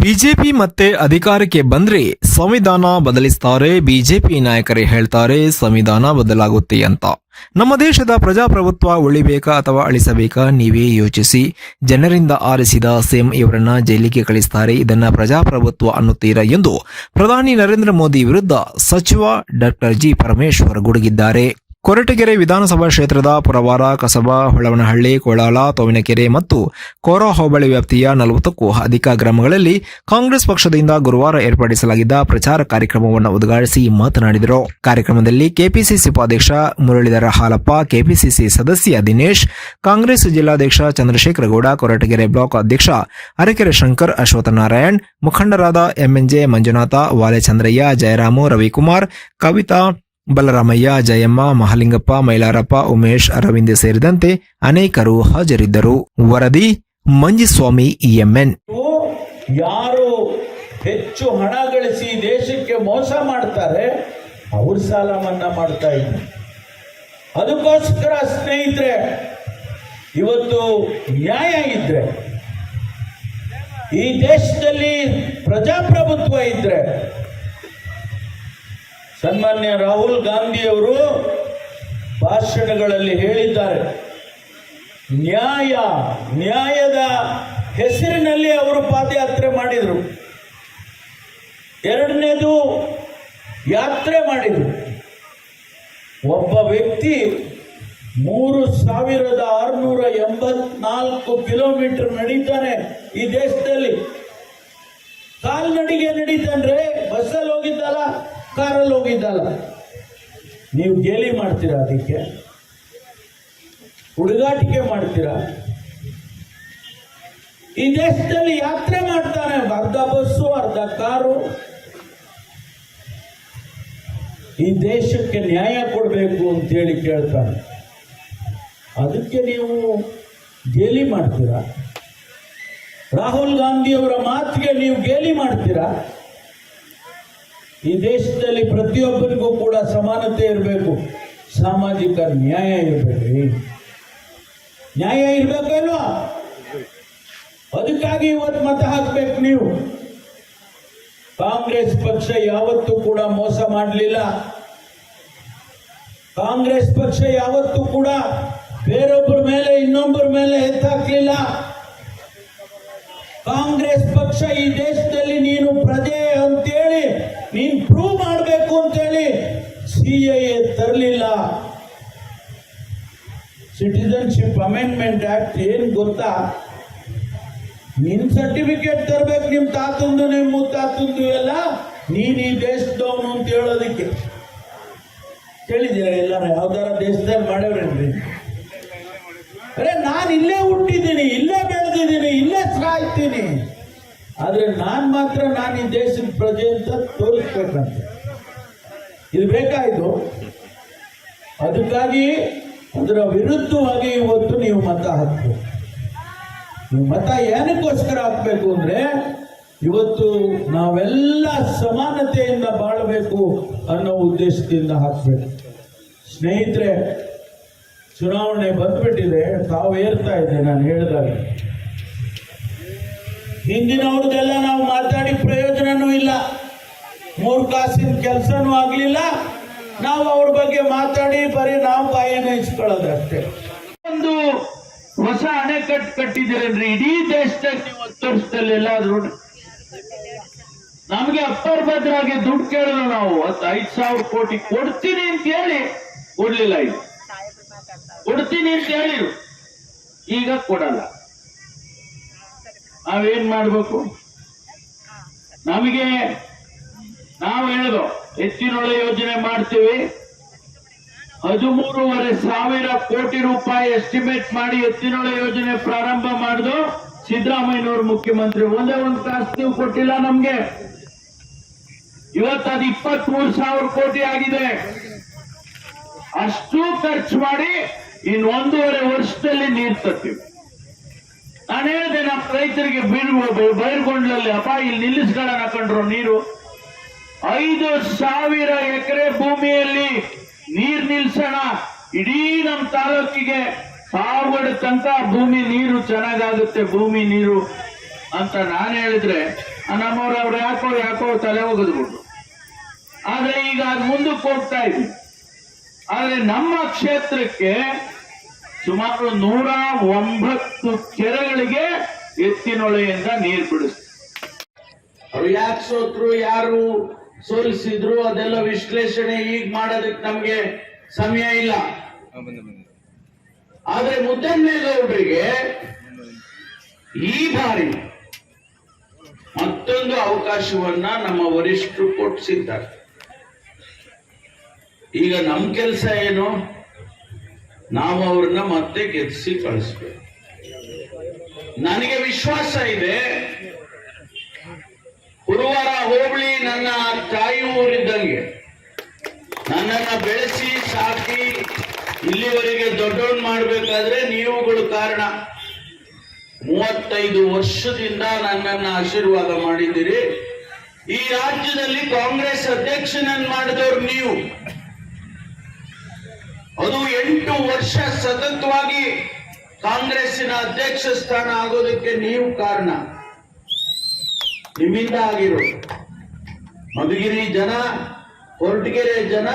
BJP ಮತ್ತೆ ಅಧಿಕಾರಕ್ಕೆ ಬಂದ್ರೆ ಸಂವಿಧಾನ ಬದಲಿಸ್ತಾರೆ, ಬಿಜೆಪಿ ನಾಯಕರೇ ಹೇಳ್ತಾರೆ, ಸಂವಿಧಾನ ಬದಲಾಗುತ್ತೆ ಅಂತ. ನಮ್ಮ ದೇಶದ ಪ್ರಜಾಪ್ರಭುತ್ವ ಉಳಿಬೇಕಾ ಅಥವಾ ಅಳಿಸಬೇಕಾ ನೀವೇ ಯೋಚಿಸಿ. ಜನರಿಂದ ಆರಿಸಿದ ಸಿಎಂ ಇವರನ್ನ ಜೈಲಿಗೆ ಕಳಿಸ್ತಾರೆ, ಇದನ್ನ ಪ್ರಜಾಪ್ರಭುತ್ವ ಅನ್ನುತ್ತೀರಾ ಎಂದು ಪ್ರಧಾನಿ ನರೇಂದ್ರ ಮೋದಿ ವಿರುದ್ಧ ಸಚಿವ ಡಾಕ್ಟರ್ ಜಿ ಪರಮೇಶ್ವರ್ ಗುಡುಗಿದ್ದಾರೆ. ಕೊರಟಗೆರೆ ವಿಧಾನಸಭಾ ಕ್ಷೇತ್ರದ ಪುರವಾರ ಕಸಬಾ, ಹೊಳವನಹಳ್ಳಿ ಕೋಳಾಲ ತೋವಿನಕೆರೆ ಮತ್ತು ಕೋರ ಹೋಬಳಿ ವ್ಯಾಪ್ತಿಯ ನಲವತ್ತಕ್ಕೂ ಅಧಿಕ ಗ್ರಾಮಗಳಲ್ಲಿ ಕಾಂಗ್ರೆಸ್ ಪಕ್ಷದಿಂದ ಗುರುವಾರ ಏರ್ಪಡಿಸಲಾಗಿದ್ದ ಪ್ರಚಾರ ಕಾರ್ಯಕ್ರಮವನ್ನು ಉದ್ಘಾಟಿಸಿ ಮಾತನಾಡಿದರು. ಕಾರ್ಯಕ್ರಮದಲ್ಲಿ ಕೆಪಿಸಿಸಿ ಉಪಾಧ್ಯಕ್ಷ ಮುರಳೀಧರ ಹಾಲಪ್ಪ, ಕೆಪಿಸಿಸಿ ಸದಸ್ಯ ದಿನೇಶ್, ಕಾಂಗ್ರೆಸ್ ಜಿಲ್ಲಾಧ್ಯಕ್ಷ ಚಂದ್ರಶೇಖರ ಗೌಡ, ಕೊರಟಗೆರೆ ಬ್ಲಾಕ್ ಅಧ್ಯಕ್ಷ ಅರಕೆರೆ ಶಂಕರ್ ಅಶ್ವತ್ಥನಾರಾಯಣ್ ಮುಖಂಡರಾದ ಎಂಎನ್ಜೆ ಮಂಜುನಾಥ ವಾಲೆ ಚಂದ್ರಯ್ಯ ಜಯರಾಮು, ರವಿಕುಮಾರ್, ಕವಿತಾ ಬಲರಾಮಯ್ಯ, ಜಯಮ್ಮ, ಮಹಾಲಿಂಗಪ್ಪ, ಮೈಲಾರಪ್ಪ, ಉಮೇಶ್, ಅರವಿಂದ್ ಸೇರಿದಂತೆ ಅನೇಕರು ಹಾಜರಿದ್ದರು. ವರದಿ ಮಂಜಿಸ್ವಾಮಿ, ಇಎಂಎನ್. ಇವು ಯಾರು ಹೆಚ್ಚು ಹಣ ಗಳಿಸಿ ದೇಶಕ್ಕೆ ಮೋಸ ಮಾಡ್ತಾರೆ, ಅವ್ರ ಸಾಲ ಮನ್ನಾ ಮಾಡ್ತಾ ಇದ್ದಾರೆ ಅದಕ್ಕೋಸ್ಕರ ಸ್ನೇಹಿತರೆ, ಇವತ್ತು ನ್ಯಾಯ ಇದ್ರೆ, ಈ ದೇಶದಲ್ಲಿ ಪ್ರಜಾಪ್ರಭುತ್ವ ಇದ್ರೆ ಸನ್ಮಾನ್ಯ ರಾಹುಲ್ ಗಾಂಧಿಯವರು ಭಾಷಣಗಳಲ್ಲಿ ಹೇಳಿದ್ದಾರೆ. ನ್ಯಾಯ, ನ್ಯಾಯದ ಹೆಸರಿನಲ್ಲಿ ಅವರು ಪಾದಯಾತ್ರೆ ಮಾಡಿದರು. ಎರಡನೇದು ಯಾತ್ರೆ ಮಾಡಿದರು. ಒಬ್ಬ ವ್ಯಕ್ತಿ ಮೂರು ಸಾವಿರದ ಆರುನೂರ ಎಂಬತ್ನಾಲ್ಕು ಕಿಲೋಮೀಟರ್ ನಡೀತಾನೆ ಈ ದೇಶದಲ್ಲಿ. ಕಾಲ್ನಡಿಗೆ ನಡೀತಾನ್ರೆ ಬಸ್ಸಲ್ಲಿ ಹೋಗಿದ್ದಲ್ಲ. ಕಾರಲ್ಲಿ ಹೋಗಿದ್ದಲ್ಲ ನೀವು ಗೇಲಿ ಮಾಡ್ತೀರಾ ಅದಕ್ಕೆ? ಹುಡುಗಾಟಿಕೆ ಮಾಡ್ತೀರಾ? ಈ ದೇಶದಲ್ಲಿ ಯಾತ್ರೆ ಮಾಡ್ತಾನೆ ಅರ್ಧ ಬಸ್ಸು, ಅರ್ಧ ಕಾರು. ಈ ದೇಶಕ್ಕೆ ನ್ಯಾಯ ಕೊಡಬೇಕು ಅಂತೇಳಿ ಕೇಳ್ತಾನೆ ಅದಕ್ಕೆ ನೀವು ಗೇಲಿ ಮಾಡ್ತೀರಾ? ರಾಹುಲ್ ಗಾಂಧಿಯವರ ಮಾತಿಗೆ ನೀವು ಗೇಲಿ ಮಾಡ್ತೀರಾ? ಈ ದೇಶದಲ್ಲಿ ಪ್ರತಿಯೊಬ್ಬರಿಗೂ ಕೂಡ ಸಮಾನತೆ ಇರಬೇಕು. ಸಾಮಾಜಿಕ ನ್ಯಾಯ ಇರಬೇಕು ನ್ಯಾಯ ಇರಬೇಕಲ್ವಾ? ಅದಕ್ಕಾಗಿ ಇವತ್ತು ಮತ ಹಾಕ್ಬೇಕು ನೀವು. ಕಾಂಗ್ರೆಸ್ ಪಕ್ಷ ಯಾವತ್ತೂ ಕೂಡ ಮೋಸ ಮಾಡಲಿಲ್ಲ. ಕಾಂಗ್ರೆಸ್ ಪಕ್ಷ ಯಾವತ್ತೂ ಕೂಡ ಬೇರೊಬ್ಬರ ಮೇಲೆ ಇನ್ನೊಬ್ಬರ ಮೇಲೆ ಎತ್ತಾಕ್ಲಿಲ್ಲ. ಕಾಂಗ್ರೆಸ್ ಪಕ್ಷ ಈ ದೇಶದಲ್ಲಿ ನೀನು ಪ್ರಜೆ ಅಂತೇಳಿ ನೀನು ಪ್ರೂವ್ ಮಾಡಬೇಕು ಅಂತೇಳಿ ಸಿ ಎ ತರಲಿಲ್ಲ. ಸಿಟಿಸನ್ಶಿಪ್ ಅಮೆಂಡ್ಮೆಂಟ್ ಆಕ್ಟ್ ಏನ್ ಗೊತ್ತಾ? ನಿನ್ನ ಸರ್ಟಿಫಿಕೇಟ್ ತರಬೇಕು ನಿಮ್ಮ ತಾತಂದು ನಿಮ್ಮ ಮುತ್ತಾತಂದು ಎಲ್ಲ ನೀನ್ ಈ ದೇಶದವನು ಅಂತ ಹೇಳೋದಕ್ಕೆ. ಕೇಳಿದ್ದೀರ ಎಲ್ಲಾರ? ಯಾವ್ದಾರ ದೇಶದಲ್ಲಿ ಮಾಡ್ಯವ್ರೇನ್ರಿ ಅರೆ ನಾನು ಇಲ್ಲೇ ಹುಟ್ಟಿದ್ದೀನಿ, ಇಲ್ಲೇ ಬೆಳೆದಿದ್ದೀನಿ, ಇಲ್ಲೇ ಸಾಯ್ತೀನಿ. ಆದ್ರೆ ನಾನ್ ಮಾತ್ರ ನಾನು ಈ ದೇಶದ ಪ್ರಜೆ ಅಂತ ತೋರಿಸ್ಬೇಕಂತ. ಇದು ಬೇಕಾಯ್ತು? ಅದಕ್ಕಾಗಿ ಅದರ ವಿರುದ್ಧವಾಗಿ ಇವತ್ತು ನೀವು ಮತ ಹಾಕಬೇಕು. ನೀವು ಮತ ಏನಕ್ಕೋಸ್ಕರ ಹಾಕ್ಬೇಕು ಅಂದ್ರೆ ಇವತ್ತು ನಾವೆಲ್ಲ ಸಮಾನತೆಯಿಂದ ಬಾಳಬೇಕು ಅನ್ನೋ ಉದ್ದೇಶದಿಂದ ಹಾಕ್ಬೇಕು. ಸ್ನೇಹಿತರೆ, ಚುನಾವಣೆ ಬಂದ್ಬಿಟ್ಟಿದೆ, ತಾವು ಏರ್ತಾ ಇದೆ ನಾನು ಹೇಳಿದಾಗ. ಹಿಂದಿನವ್ರದ್ದೆಲ್ಲ ನಾವು ಮಾತಾಡಿ ಪ್ರಯೋಜನನೂ ಇಲ್ಲ. ಮೂರು ಕಾಸಿನ ಕೆಲಸನೂ ಆಗಲಿಲ್ಲ. ನಾವು ಅವ್ರ ಬಗ್ಗೆ ಮಾತಾಡಿ ಬರೀ ನಾವು ಬಾಯಿನ ಇಸ್ಕೊಳ್ಳೋದಷ್ಟೇ ಒಂದು ಹೊಸ ಅಣೆಕಟ್ಟು ಕಟ್ಟಿದಿರನ್ರಿ ಇಡೀ ದೇಶದಾಗ ನೀವು ಹತ್ತು ವರ್ಷದಲ್ಲಿ ಎಲ್ಲಾದ್ರೂ ನಮಗೆ ಅಪ್ಪರ್ ಭದ್ರಾಗೆ ದುಡ್ಡು ಕೇಳಿದ್ರು ನಾವು. ಹತ್ತು ಐದು ಸಾವಿರ ಕೋಟಿ ಕೊಡ್ತೀನಿ ಅಂತ ಹೇಳಿ ಕೊಡ್ಲಿಲ್ಲ ಇದು. ಕೊಡ್ತೀನಿ ಅಂತ ಹೇಳಿರು. ಈಗ ಕೊಡಲ್ಲ. ನಾವೇನ್ ಮಾಡ್ಬೇಕು? ನಮಗೆ ನಾವು ಹೇಳೋದು ಎತ್ತಿನೊಳೆ ಯೋಜನೆ ಮಾಡ್ತೀವಿ. ಹದಿಮೂರುವರೆ ಸಾವಿರ ಕೋಟಿ ರೂಪಾಯಿ ಎಸ್ಟಿಮೇಟ್ ಮಾಡಿ ಎತ್ತಿನೊಳೆ ಯೋಜನೆ ಪ್ರಾರಂಭ ಮಾಡಿದ್ರು ಸಿದ್ದರಾಮಯ್ಯನವರು ಮುಖ್ಯಮಂತ್ರಿ. ಒಂದೇ ಒಂದು ಕಾಸು ನೀವು ಕೊಟ್ಟಿಲ್ಲ ನಮ್ಗೆ. ಇವತ್ತು ಅದು ಇಪ್ಪತ್ತ್ ಮೂರು ಸಾವಿರ ಕೋಟಿ ಆಗಿದೆ. ಅಷ್ಟು ಖರ್ಚು ಮಾಡಿ ಇನ್ ಒಂದೂವರೆ ವರ್ಷದಲ್ಲಿ ನೀರು ತರ್ತೀವಿ. ನಾನು ಹೇಳಿದೆ ನಮ್ಮ ರೈತರಿಗೆ ಬೀಳ್ಬೋದು. ಬೈರ್ಗೊಂಡ್ಲಲ್ಲಿ ಅಪ್ಪ ಇಲ್ಲಿ ನಿಲ್ಲಿಸ್ಕೊಳ್ಳೋಣ ಕಂಡ್ರು ನೀರು. ಐದು ಸಾವಿರ ಎಕರೆ ಭೂಮಿಯಲ್ಲಿ ನೀರ್ ನಿಲ್ಸೋಣ. ಇಡೀ ನಮ್ಮ ತಾಲೂಕಿಗೆ ಪಾವಗಡ ತನಕ ಭೂಮಿ ನೀರು ಚೆನ್ನಾಗಾಗುತ್ತೆ, ಭೂಮಿ ನೀರು ಅಂತ ನಾನು ಹೇಳಿದ್ರೆ ನಮ್ಮವ್ರು ಅವ್ರು ಯಾಕೋ ಯಾಕೋ ತಲೆ ಒಗೆದ್ಬಿಟ್ರು. ಆದ್ರೆ ಈಗ ಅದು ಮುಂದಕ್ಕೆ ಹೋಗ್ತಾ ಇದ್ವಿ ಆದ್ರೆ ನಮ್ಮ ಕ್ಷೇತ್ರಕ್ಕೆ ಸುಮಾರು ನೂರ ಒಂಬತ್ತು ಕೆರೆಗಳಿಗೆ ಎತ್ತಿನೊಳೆಯಿಂದ ನೀರು ಬಿಡಿಸ್ತಾರೆ ಅವ್ರು ಯಾಕೆ ಸೋತ್ರು, ಯಾರು ಸೋಲಿಸಿದ್ರು, ಅದೆಲ್ಲ ವಿಶ್ಲೇಷಣೆ ಈಗ ಮಾಡೋದಕ್ಕೆ ನಮ್ಗೆ ಸಮಯ ಇಲ್ಲ. ಆದ್ರೆ ಮುದ್ದನ್ನೇಗೌಡರಿಗೆ ಈ ಬಾರಿ ಮತ್ತೊಂದು ಅವಕಾಶವನ್ನ ನಮ್ಮ ವರಿಷ್ಠರು ಕೊಟ್ಟಿಸಿದ್ದಾರೆ ಈಗ ನಮ್ ಕೆಲಸ ಏನು? ನಾವು ಅವ್ರನ್ನ ಮತ್ತೆ ಗೆದ್ಸಿ ಕಳಿಸ್ಬೇಕು. ನನಗೆ ವಿಶ್ವಾಸ ಇದೆ, ಗುರುವಾರ ಹೋಬಳಿ ನನ್ನ ತಾಯಿ ಊರಿದ್ದಂಗೆ. ನನ್ನನ್ನ ಬೆಳೆಸಿ, ಸಾಕಿ, ಇಲ್ಲಿವರೆಗೆ ದೊಡ್ಡವನ್ ಮಾಡಬೇಕಾದ್ರೆ ನೀವುಗಳು ಕಾರಣ. ಮೂವತ್ತೈದು ವರ್ಷದಿಂದ ನನ್ನನ್ನ ಆಶೀರ್ವಾದ ಮಾಡಿದ್ದೀರಿ. ಈ ರಾಜ್ಯದಲ್ಲಿ ಕಾಂಗ್ರೆಸ್ ಅಧ್ಯಕ್ಷನನ್ನು ಮಾಡಿದವರು ನೀವು. ಅದು ಎಂಟು ವರ್ಷ ಸತತವಾಗಿ ಕಾಂಗ್ರೆಸ್ಸಿನ ಅಧ್ಯಕ್ಷ ಸ್ಥಾನ ಆಗೋದಕ್ಕೆ ನೀವು ಕಾರಣ. ನಿಮ್ಮಿಂದ ಆಗಿರೋ. ಮಧುಗಿರಿ ಜನ ಹೊರಟಗೆರೆ ಜನ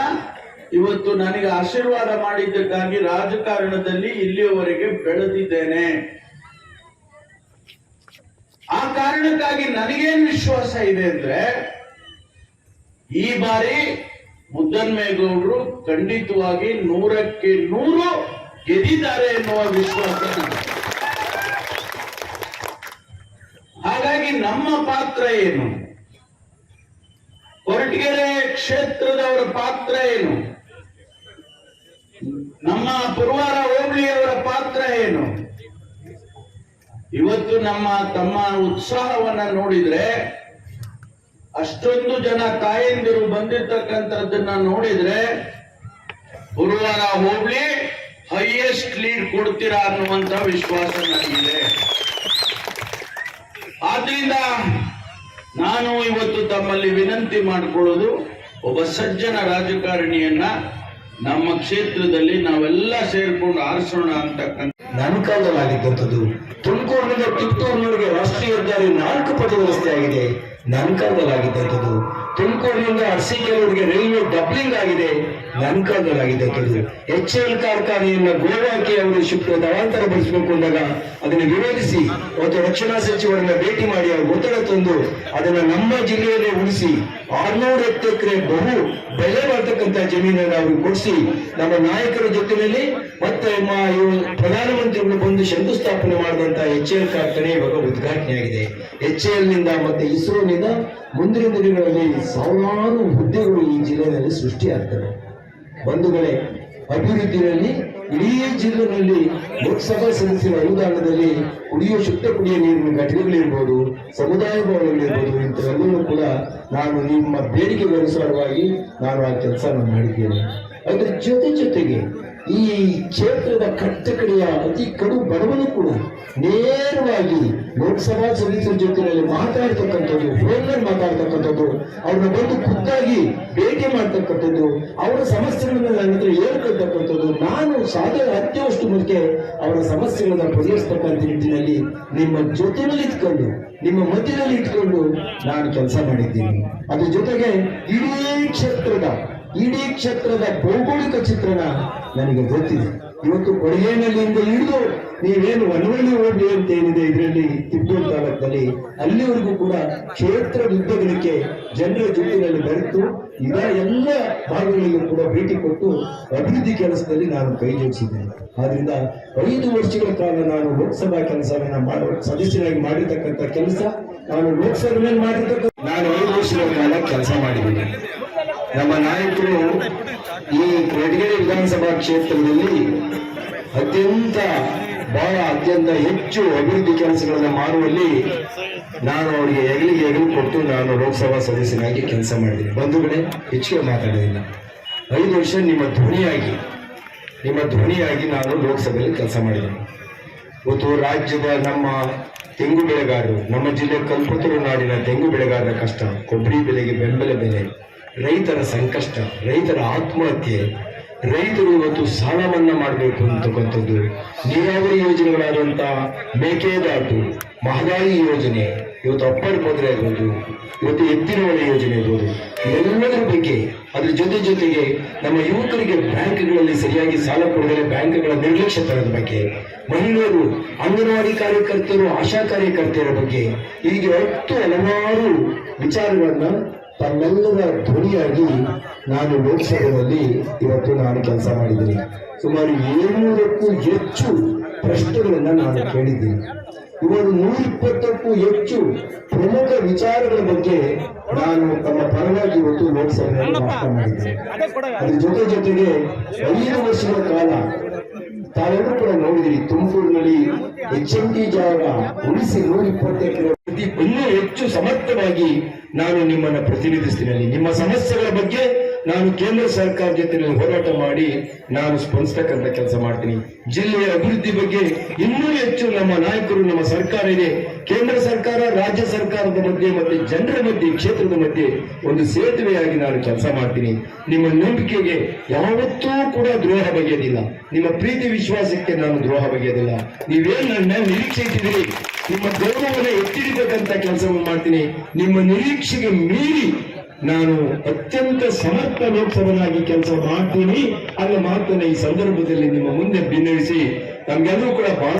ಇವತ್ತು ನನಗೆ ಆಶೀರ್ವಾದ ಮಾಡಿದ್ದಕ್ಕಾಗಿ ರಾಜಕಾರಣದಲ್ಲಿ ಇಲ್ಲಿಯವರೆಗೆ ಬೆಳೆದಿದ್ದೇನೆ. ಆ ಕಾರಣಕ್ಕಾಗಿ ನನಗೇನು ವಿಶ್ವಾಸ ಇದೆ ಅಂದ್ರೆ, ಈ ಬಾರಿ ಮುದ್ದನ್ಮೇಗೌಡರು ಖಂಡಿತವಾಗಿ ನೂರಕ್ಕೆ ನೂರು ಗೆದ್ದಿದ್ದಾರೆ ಎನ್ನುವ ವಿಶ್ವಾಸ ಹಾಗಾಗಿ ನಮ್ಮ ಪಾತ್ರ ಏನು? ಕೊರಟಗೆರೆ ಕ್ಷೇತ್ರದವರ ಪಾತ್ರ ಏನು? ನಮ್ಮ ಪುರವಾರ ಹೋಬಳಿಯವರ ಪಾತ್ರ ಏನು? ಇವತ್ತು ನಮ್ಮ ತಮ್ಮ ಉತ್ಸಾಹವನ್ನ ನೋಡಿದ್ರೆ ಅಷ್ಟೊಂದು ಜನ ತಾಯಂದಿರು ಬಂದಿರ್ತಕ್ಕಂಥದ್ದನ್ನ ನೋಡಿದ್ರೆ ಗುರುವಾರ ಹೋಗ್ಲಿ ಹೈಯೆಸ್ಟ್ ಲೀಡ್ ಕೊಡ್ತೀರಾ ಅನ್ನುವಂತ ವಿಶ್ವಾಸ ನನಗಿದೆ. ಆದ್ರಿಂದ ನಾನು ಇವತ್ತು ತಮ್ಮಲ್ಲಿ ವಿನಂತಿ ಮಾಡಿಕೊಳ್ಳೋದು, ಒಬ್ಬ ಸಜ್ಜನ ರಾಜಕಾರಣಿಯನ್ನ ನಮ್ಮ ಕ್ಷೇತ್ರದಲ್ಲಿ ನಾವೆಲ್ಲ ಸೇರ್ಕೊಂಡು ಆರಿಸೋಣ ಅಂತಕ್ಕಂಥ ನನ್ನ ಕಾಲದಲ್ಲಾಗಿದ್ದಂಥದ್ದು ತುಮಕೂರಿನಿಂದ ಕಿತ್ತೂರಿನೊಳಗೆ ರಾಷ್ಟ್ರೀಯ ಹೆದ್ದಾರಿ ನಾಲ್ಕು ಪಟ್ಟು ವ್ಯವಸ್ಥೆ ಆಗಿದೆ. ನನ್ನ ಕಾಲದಲ್ಲಾಗಿದ್ದಂಥದ್ದು ತುಮಕೂರಿನಿಂದ ಅರಸೀಕೆರೆವರೆಗೆ ರೈಲ್ವೆ ಡಬ್ಲಿಂಗ್ ಆಗಿದೆ. ನನ್ನ ಎಚ್ ಎಲ್ ಕಾರ್ಖಾನೆಯನ್ನು ಗೋವಾಕ್ಕೆ ಅವರು ಶಿಫ್ಟ್ ಸ್ಥಳಾಂತರ ಬಳಸಬೇಕು ಅಂದಾಗ ಅದನ್ನು ವಿರೋಧಿಸಿ ಮತ್ತು ರಕ್ಷಣಾ ಸಚಿವರನ್ನ ಭೇಟಿ ಮಾಡಿ ಅವರು ಒತ್ತಡ ತಂದು ಅದನ್ನ ನಮ್ಮ ಜಿಲ್ಲೆಯಲ್ಲೇ ಉಳಿಸಿ, ಆರ್ನೂರು ಎಕರೆ ಬಹು ಬೆಲೆ ಬರ್ತಕ್ಕಂಥ ಜಮೀನನ್ನು ಅವರು ಕೊಡಿಸಿ, ನಮ್ಮ ನಾಯಕರ ಜೊತೆಯಲ್ಲಿ ಮತ್ತೆ ಪ್ರಧಾನಮಂತ್ರಿಗಳು ಬಂದು ಶಂಕುಸ್ಥಾಪನೆ ಮಾಡಿದಂತಹ ಎಚ್ ಎಲ್ ಕಾರ್ಖಾನೆ ಇವಾಗ ಉದ್ಘಾಟನೆ ಆಗಿದೆ ಎಚ್ ಎಲ್ನಿಂದ ಮತ್ತೆ ಇಸ್ರೋನಿಂದ ಮುಂದಿನ ದಿನಗಳಲ್ಲಿ ಸಾವಿರಾರು ಹುದ್ದೆಗಳು ಈ ಜಿಲ್ಲೆಯಲ್ಲಿ ಸೃಷ್ಟಿಯಾಗ್ತವೆ. ಬಂಧುಗಳೇ ಅಭಿವೃದ್ಧಿಯಲ್ಲಿ, ಇಡೀ ಜಿಲ್ಲೆಯಲ್ಲಿ ಲೋಕಸಭಾ ಸದಸ್ಯರ ಅನುದಾನದಲ್ಲಿ ಕುಡಿಯುವ ಶುದ್ಧ ಕುಡಿಯುವ ನೀರಿನ ಘಟನೆಗಳಿರ್ಬೋದು, ಸಮುದಾಯ ಭವನಗಳಿರ್ಬೋದು, ಇಂಥವೆಲ್ಲವೂ ಕೂಡ ನಾನು ನಿಮ್ಮ ಬೇಡಿಕೆಗೆ ಅನುಸಾರವಾಗಿ ನಾನು ಆ ಕೆಲಸ ಮಾಡಿದ್ದೇನೆ. ಅದರ ಜೊತೆ ಜೊತೆಗೆ ಈ ಕ್ಷೇತ್ರದ ಕಟ್ಟಕಡೆಯ ಅತಿ ಕಡು ಬಡವನು ಕೂಡ ನೇರವಾಗಿ ಲೋಕಸಭಾ ಸದಸ್ಯರ ಜೊತೆಯಲ್ಲಿ ಮಾತಾಡ್ತಕ್ಕಂಥದ್ದು ಫೋನ್ನಲ್ಲಿ ಮಾತಾಡ್ತಕ್ಕಂಥದ್ದು, ಅವ್ರನ್ನ ಬಂದು ಖುದ್ದಾಗಿ ಭೇಟಿ ಮಾಡ್ತಕ್ಕಂಥದ್ದು, ಅವರ ಸಮಸ್ಯೆಗಳನ್ನ ನನ್ನ ಹತ್ರ ಹೇಳ್ಕೊಳ್ತಕ್ಕಂಥದ್ದು, ನಾನು ಸಾಧ್ಯ ಅತ್ಯವಷ್ಟು ಮುಖ್ಯ ಅವರ ಸಮಸ್ಯೆಗಳನ್ನ ಪರಿಹರಿಸ್ತಕ್ಕಂಥ ನಿಟ್ಟಿನಲ್ಲಿ ನಿಮ್ಮ ಜೊತೆಯಲ್ಲಿ ಇಟ್ಕೊಂಡು, ನಿಮ್ಮ ಮಧ್ಯದಲ್ಲಿ ಇಟ್ಕೊಂಡು ನಾನು ಕೆಲಸ ಮಾಡಿದ್ದೀನಿ. ಅದ್ರ ಜೊತೆಗೆ ಇಡೀ ಕ್ಷೇತ್ರದ ಇಡೀ ಕ್ಷೇತ್ರದ ಭೌಗೋಳಿಕ ಚಿತ್ರಣ ನನಗೆ ಗೊತ್ತಿದೆ. ಇವತ್ತು ಕೊಡಗೇನಲ್ಲಿಂದ ಹಿಡಿದು ನೀವೇನು ಒನ್ವಳಿ ಓಡಿ ಅಂತ ಏನಿದೆ ಇದರಲ್ಲಿ ತಿಪ್ಪೂರು ತಾಲೂಕಿನಲ್ಲಿ ಅಲ್ಲಿವರೆಗೂ ಕೂಡ ಕ್ಷೇತ್ರ ಯುದ್ಧಗಳಿಗೆ ಜನರ ಜೊತೆಯಲ್ಲಿ ಬೆರೆತು, ಇದ ಎಲ್ಲ ಭಾಗಗಳಿಗೂ ಕೂಡ ಭೇಟಿ ಕೊಟ್ಟು ಅಭಿವೃದ್ಧಿ ಕೆಲಸದಲ್ಲಿ ನಾನು ಕೈ ಜೋಡಿಸಿದ್ದೇನೆ. ಆದ್ರಿಂದ ಐದು ವರ್ಷಗಳ ಕಾಲ ನಾನು ಲೋಕಸಭಾ ಕೆಲಸವನ್ನ ಮಾಡುವ ಸದಸ್ಯರಾಗಿ ಮಾಡಿರ್ತಕ್ಕಂಥ ಕೆಲಸ, ನಾನು ಲೋಕಸಭೆ ಮಾಡಿರ್ತಕ್ಕಂಥ ನಾನು ಐದು ವರ್ಷಗಳ ಕಾಲ ಕೆಲಸ ಮಾಡಿದ್ದೀನಿ. ನಮ್ಮ ನಾಯಕರು ಈ ಕ್ಷೇತ್ರದಲ್ಲಿ ಅತ್ಯಂತ, ಬಹಳ ಅತ್ಯಂತ ಹೆಚ್ಚು ಅಭಿವೃದ್ಧಿ ಕೆಲಸಗಳನ್ನು ಮಾಡುವಲ್ಲಿ ನಾನು ಅವರಿಗೆ ಹೆಗಲಿಗೆ ಹೆಗಲು ಕೊಟ್ಟು ನಾನು ಲೋಕಸಭಾ ಸದಸ್ಯನಾಗಿ ಕೆಲಸ ಮಾಡಿದ್ದೀನಿ. ಬಂಧುಗಳೇ ಹೆಚ್ಚಿಗೆ ಮಾತಾಡೋದಿಲ್ಲ. ಐದು ವರ್ಷ ನಿಮ್ಮ ಧ್ವನಿಯಾಗಿ ನಿಮ್ಮ ಧ್ವನಿಯಾಗಿ ನಾನು ಲೋಕಸಭೆಯಲ್ಲಿ ಕೆಲಸ ಮಾಡಿದ್ದೀನಿ. ಇವತ್ತು ರಾಜ್ಯದ ನಮ್ಮ ತೆಂಗು ಬೆಳೆಗಾರರು, ನಮ್ಮ ಜಿಲ್ಲೆ ಕಲ್ಪತರು ನಾಡಿನ ತೆಂಗು ಬೆಳೆಗಾರರ ಕಷ್ಟ, ಕೊಬ್ಬರಿ ಬೆಲೆಗೆ ಬೆಂಬಲ ಬೆಲೆ, ರೈತರ ಸಂಕಷ್ಟ, ರೈತರ ಆತ್ಮಹತ್ಯೆ ರೈತರು ಇವತ್ತು ಸಾಲ ಮನ್ನಾ ಮಾಡಬೇಕು ಅಂತಕ್ಕಂಥದ್ದು ನೀರಾವರಿ ಯೋಜನೆಗಳಾದಂತಹ ಮೇಕೆದಾಟು, ಮಹದಾಯಿ ಯೋಜನೆ, ಇವತ್ತು ಅಪ್ಪರ್ ಮೋದ್ರೆ ಆಗ್ಬೋದು ಇವತ್ತು ಎತ್ತಿನ ಯೋಜನೆ ಇರ್ಬೋದು, ಇವೆಲ್ಲದರ ಬಗ್ಗೆ ಅದ್ರ ಜೊತೆ ಜೊತೆಗೆ ನಮ್ಮ ಯುವಕರಿಗೆ ಬ್ಯಾಂಕ್ಗಳಲ್ಲಿ ಸರಿಯಾಗಿ ಸಾಲ ಕೊಡದೆ ಬ್ಯಾಂಕ್ಗಳ ನಿರ್ಲಕ್ಷ್ಯತನದ ಬಗ್ಗೆ, ಮಹಿಳೆಯರು, ಅಂಗನವಾಡಿ ಕಾರ್ಯಕರ್ತರು, ಆಶಾ ಕಾರ್ಯಕರ್ತೆಯರ ಬಗ್ಗೆ ಹೀಗೆ ಹತ್ತು ಹಲವಾರು ವಿಚಾರಗಳನ್ನ ತಮ್ಮೆಲ್ಲರ ಧ್ವನಿಯಾಗಿ ನಾನು ಲೋಕಸಭೆಯಲ್ಲಿ ಇವತ್ತು ನಾನು ಕೆಲಸ ಮಾಡಿದ್ದೀನಿ. ಸುಮಾರು ಏಳ್ನೂರಕ್ಕೂ ಹೆಚ್ಚು ಪ್ರಶ್ನೆಗಳನ್ನು ನಾನು ಕೇಳಿದ್ದೀನಿ. ಇವರು ನೂರಿಪ್ಪತ್ತಕ್ಕೂ ಹೆಚ್ಚು ಪ್ರಮುಖ ವಿಚಾರಗಳ ಬಗ್ಗೆ ನಾನು ತಮ್ಮ ಪರವಾಗಿ ಇವತ್ತು ಲೋಕಸಭೆಯಲ್ಲಿ ಮಾತನಾಡಿದ್ದೇನೆ ಅದ್ರ ಜೊತೆ ಜೊತೆಗೆ ಐದು ವರ್ಷಗಳ ಕಾಲ ತಾವೆಲ್ಲರೂ ಕೂಡ ನೋಡಿದಿರಿ, ತುಮಕೂರಿನಲ್ಲಿ ಎಚ್ ಎಂ ಟಿ ಜಾಗ ಉಳಿಸಿ ನೂರ ಇಪ್ಪತ್ತೆರಡು ಇನ್ನೂ ಹೆಚ್ಚು ಸಮರ್ಥವಾಗಿ ನಾನು ನಿಮ್ಮನ್ನ ಪ್ರತಿನಿಧಿಸ್ತೀನಿ. ನಿಮ್ಮ ಸಮಸ್ಯೆಗಳ ಬಗ್ಗೆ ನಾನು ಕೇಂದ್ರ ಸರ್ಕಾರ ಜೊತೆ ಹೋರಾಟ ಮಾಡಿ, ನಾನು ಸ್ಪಂದಿಸ್ತಕ್ಕಂಥ ಕೆಲಸ ಮಾಡ್ತೀನಿ. ಜಿಲ್ಲೆಯ ಅಭಿವೃದ್ಧಿ ಬಗ್ಗೆ ಇನ್ನೂ ಹೆಚ್ಚು ನಮ್ಮ ನಾಯಕರು, ನಮ್ಮ ಸರ್ಕಾರ ಇದೆ. ಕೇಂದ್ರ ಸರ್ಕಾರ, ರಾಜ್ಯ ಸರ್ಕಾರದ ಮಧ್ಯೆ ಮತ್ತೆ ಜನರ ಮಧ್ಯೆ, ಕ್ಷೇತ್ರದ ಮಧ್ಯೆ ಒಂದು ಸೇತುವೆಯಾಗಿ ನಾನು ಕೆಲಸ ಮಾಡ್ತೀನಿ. ನಿಮ್ಮ ನಂಬಿಕೆಗೆ ಯಾವತ್ತೂ ಕೂಡ ದ್ರೋಹ ಬಗೆಯದಿಲ್ಲ. ನಿಮ್ಮ ಪ್ರೀತಿ ವಿಶ್ವಾಸಕ್ಕೆ ನಾನು ದ್ರೋಹ ಬಗೆಯೋದಿಲ್ಲ. ನೀವೇನು ನನ್ನ ನಿರೀಕ್ಷೆ ಇಟ್ಟಿದ್ದೀರಿ? ನಿಮ್ಮ ಗೌರವವನ್ನು ಎತ್ತಿಡಿತಕ್ಕಂಥ ಕೆಲಸವನ್ನು ಮಾಡ್ತೀನಿ. ನಿಮ್ಮ ನಿರೀಕ್ಷೆಗೆ ಮೀರಿ ನಾನು ಅತ್ಯಂತ ಸಮರ್ಥ ಲೋಕಸಭನಾಗಿ ಕೆಲಸ ಮಾಡ್ತೀನಿ ಅನ್ನೋ ಮಾತನ್ನ ಈ ಸಂದರ್ಭದಲ್ಲಿ ನಿಮ್ಮ ಮುಂದೆ ಬಿನ್ನಡಿಸಿ ನಮ್ಗೆಲ್ಲರೂ ಕೂಡ ಬಹಳ